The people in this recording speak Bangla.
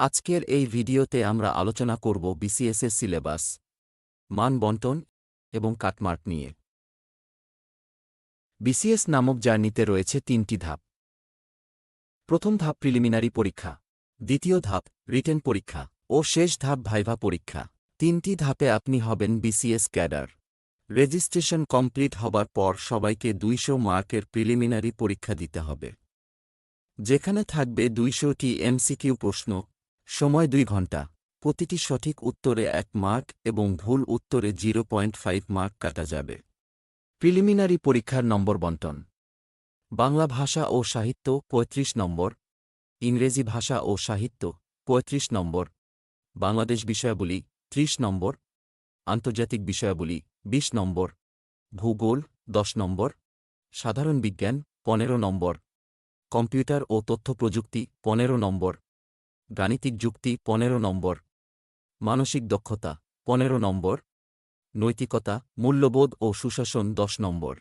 আজকের এই ভিডিওতে আমরা আলোচনা করব বিসিএসের সিলেবাস মান বন্টন এবং কাটমার্ক নিয়ে। বিসিএস নামক জার্নিতে রয়েছে তিনটি ধাপ। প্রথম ধাপ প্রিলিমিনারি পরীক্ষা, দ্বিতীয় ধাপ রিটেন পরীক্ষা ও শেষ ধাপ ভাইভা পরীক্ষা। তিনটি ধাপে আপনি হবেন বিসিএস ক্যাডার। রেজিস্ট্রেশন কমপ্লিট হবার পর সবাইকে দুইশো মার্কের প্রিলিমিনারি পরীক্ষা দিতে হবে। যেখানে থাকবে দুইশোটি এমসিকিউ প্রশ্ন সময় দুই ঘণ্টা। প্রতিটি সঠিক উত্তরে এক মার্ক এবং ভুল উত্তরে জিরো পয়েন্ট ফাইভ মার্ক কাটা যাবে। প্রিলিমিনারি পরীক্ষার নম্বর বন্টন। বাংলা ভাষা ও সাহিত্য ৩৫ নম্বর। ইংরেজি ভাষা ও সাহিত্য ৩৫ নম্বর। বাংলাদেশ বিষয়াবলী ৩০ নম্বর। আন্তর্জাতিক বিষয়াবলী ২০ নম্বর। ভূগোল ১০ নম্বর। সাধারণ বিজ্ঞান ১৫ নম্বর। কম্পিউটার ও তথ্য প্রযুক্তি ১৫ নম্বর। গাণিতিক যুক্তি ১৫ নম্বর। মানসিক দক্ষতা ১৫ নম্বর। নৈতিকতা মূল্যবোধ ও সুশাসন ১০ নম্বর।